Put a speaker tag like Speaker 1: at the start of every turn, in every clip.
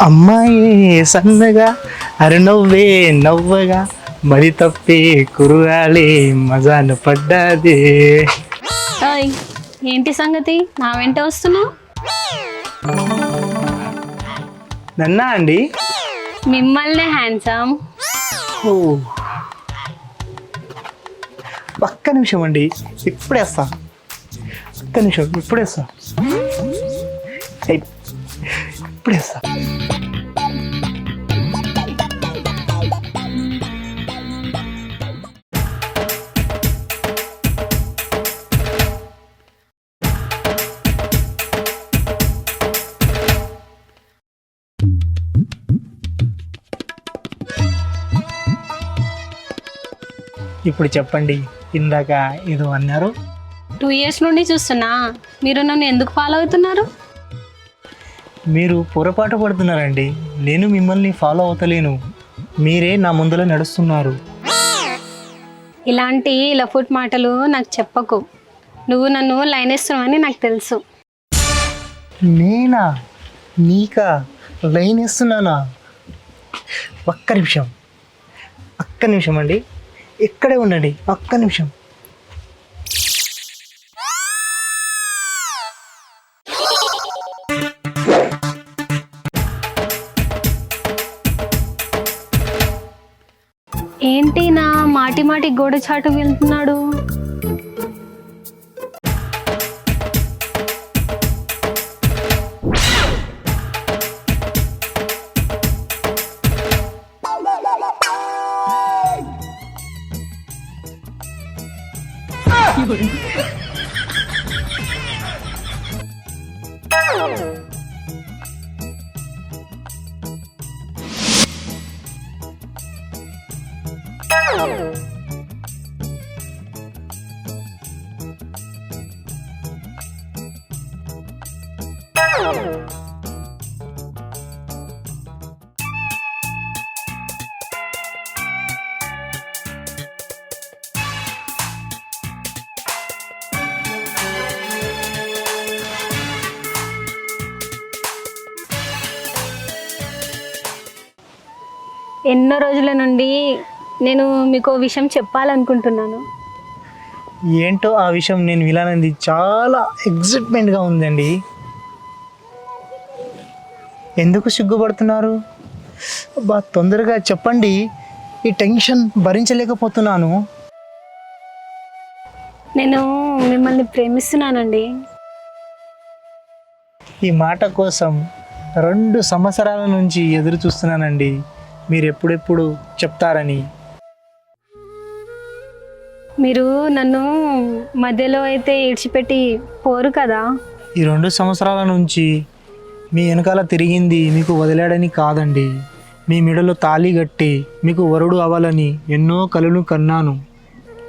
Speaker 1: అమ్మాయి సన్నగా అరునవ్వే నవ్వగా మరి తప్పే కురుగాలి మజాను పడ్డాది.
Speaker 2: ఓయ్ ఏంటి సంగతి? నా వెంట వస్తున్నావు?
Speaker 1: నన్నా అండి?
Speaker 2: మిమ్మల్నే హ్యాండ్సమ్.
Speaker 1: ఓ. ఒక్క నిమిషం అండి ఇప్పుడే వస్తా ఒక్క నిమిషం ఇప్పుడే వస్తా ఏయ్, ఇప్పుడే ఇప్పుడు చెప్పండి ఇందాక ఏదో అన్నారు.
Speaker 2: టూ ఇయర్స్ నుండి చూస్తున్నా. మీరు నన్ను ఎందుకు ఫాలో అవుతున్నారు?
Speaker 1: మీరు పొరపాటు పడుతున్నారండి. నేను మిమ్మల్ని ఫాలో అవుతలేను. మీరే నా ముందర నడుస్తున్నారు.
Speaker 2: ఇలాంటి లఫుట్ మాటలు నాకు చెప్పకు. నువ్వు నన్ను లైన్ వేస్తున్నావని నాకు తెలుసు.
Speaker 1: నేనా? నీకా? లైన్ ఇస్తున్నానా ఒక్క నిమిషం. ఒక్క నిమిషం అండి. ఇక్కడే ఉండండి. ఒక్క నిమిషం.
Speaker 2: ఏంటి నా మాటి మాటి గోడ చాటు వెళ్తున్నాడు ఎన్నో రోజుల నుండి నేను మీకు విషయం చెప్పాలనుకుంటున్నాను.
Speaker 1: ఏంటో ఆ విషయం నేను వినాలంది చాలా ఎగ్జైట్మెంట్గా ఉందండి. ఎందుకు సిగ్గుపడుతున్నారు? బా తొందరగా చెప్పండి. ఈ టెన్షన్ భరించలేకపోతున్నాను.
Speaker 2: నేను మిమ్మల్ని ప్రేమిస్తున్నానండి.
Speaker 1: ఈ మాట కోసం రెండు సంవత్సరాల నుంచి ఎదురు చూస్తున్నానండి. మీరు ఎప్పుడెప్పుడు చెప్తారని.
Speaker 2: మీరు నన్ను మధ్యలో అయితే ఈడ్చిపెట్టి పోరు కదా?
Speaker 1: ఈ రెండు సంవత్సరాల నుంచి మీ వెనకాల తిరిగింది మీకు వదిలాడని కాదండి. మీ మెడలో తాళి కట్టి మీకు వరుడు అవ్వాలని ఎన్నో కలలు కన్నాను.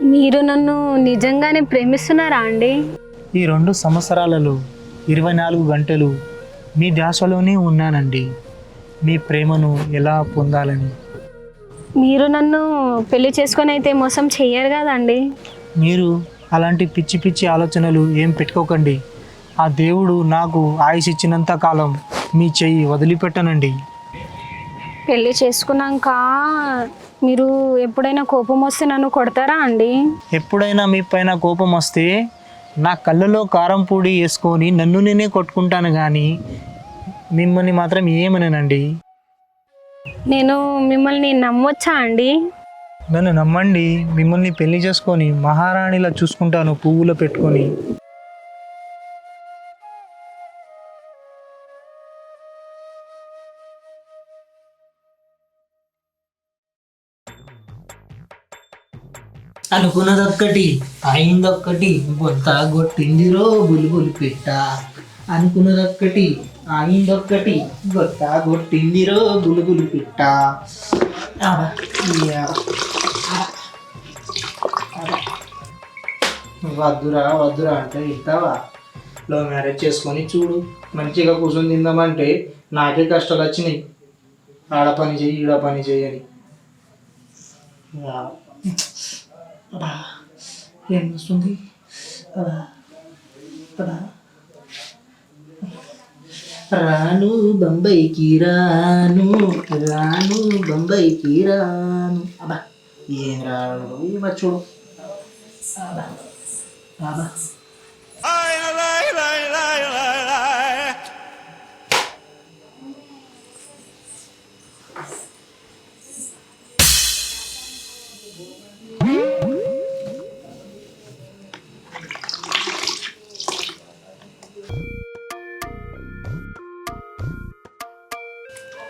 Speaker 2: మీరు నన్ను నిజంగానే ప్రేమిస్తున్నారా అండి?
Speaker 1: ఈ రెండు సంవత్సరాలలో ఇరవై నాలుగు గంటలు మీ ధ్యాసలోనే ఉన్నానండి. మీ ప్రేమను ఎలా పొందాలని?
Speaker 2: మీరు నన్ను పెళ్ళి చేసుకొని అయితే మోసం చెయ్యరు కదండి?
Speaker 1: మీరు అలాంటి పిచ్చి పిచ్చి ఆలోచనలు ఏం పెట్టుకోకండి. ఆ దేవుడు నాకు ఆయుష్ ఇచ్చినంత కాలం మీ చెయ్యి వదిలిపెట్టనండి.
Speaker 2: పెళ్ళి చేసుకున్నాక మీరు ఎప్పుడైనా కోపం వస్తే నన్ను కొడతారా అండి?
Speaker 1: ఎప్పుడైనా మీ పైన కోపం వస్తే నా కళ్ళలో కారం పొడి వేసుకొని నన్ను నేనే కొట్టుకుంటాను కానీ మిమ్మల్ని మాత్రం ఏమననండి?
Speaker 2: నేను మిమ్మల్ని నమ్మొచ్చా అండి?
Speaker 1: నన్ను నమ్మండి. మిమ్మల్ని పెళ్ళి చేసుకొని మహారాణిలా చూసుకుంటాను పువ్వులో పెట్టుకొని. అనుకున్నదొక్కటి అయిందొక్కటి బొత్త కొట్టిందిరో బుల్బుల్ పిట్ట. అనుకున్నదొక్కటి అయిందొక్కటి గొత్త కొట్టిందిరో బులుబులు పిట్ట. వద్దురా వద్దురా అంటే ఇస్తావా లవ్ మ్యారేజ్ చేసుకొని చూడు. మంచిగా కూర్చొని తిందామంటే నాకే కష్టాలు వచ్చినాయి. ఆడ పని చెయ్యి ఈడ పని చెయ్యని 爸爸，两个兄弟，爸爸，爸爸。రాను బొంబైకి రాను రాను బొంబైకి రాను అబ్బా ఏం రాడు ఇవ్వ చూడు బాబా బాబా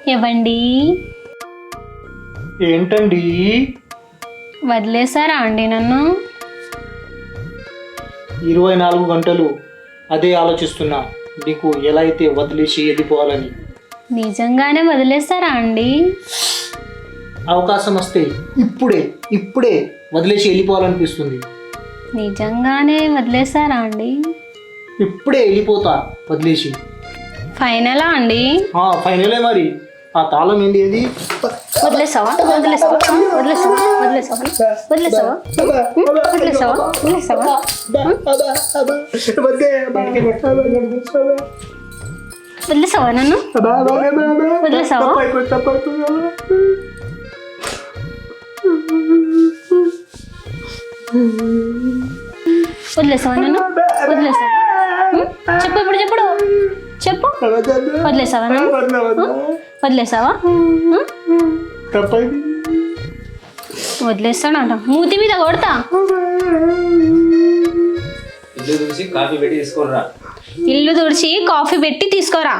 Speaker 2: ఇవ్వండి
Speaker 1: ఏంటండి?
Speaker 2: వదిలేసారా అండి నన్ను?
Speaker 1: ఇరవై నాలుగు గంటలు అదే ఆలోచిస్తున్నా. నీకు ఎలా అయితే వదిలేసి వెళ్ళిపోవాలని?
Speaker 2: నిజంగానే వదిలేస్తారా అండి?
Speaker 1: అవకాశం వస్తే ఇప్పుడే ఇప్పుడే వదిలేసి వెళ్ళిపోవాలనిపిస్తుంది.
Speaker 2: నిజంగానే వదిలేస్తారా అండి?
Speaker 1: ఇప్పుడే వెళ్ళిపోతా వదిలేసి.
Speaker 2: ఫైనలా అండి?
Speaker 1: ఫైనలే మరి. ఆ తాళం ఏంటి ఏది
Speaker 2: వదిలేసావా? వదిలేసావా? వదిలేసావా? వదిలేసావా? వదిలేసావా? వదిలేసావా? వదిలేసావా? వదిలేసావా నన్ను? వదిలేసావా? వదిలేసావా నన్ను? వదిలేసావా? చెప్పు ఇప్పుడు చెప్పు. చెప్పు. వదిలేసావా నన్ను? వదిలేసావా? వదిలేస్తాడంట మూతి మీద కొడతా.
Speaker 3: ఇల్లు చూసి కాఫీ పెట్టి తీసుకోరా
Speaker 2: ఇల్లు తుడిచి కాఫీ పెట్టి తీసుకోరా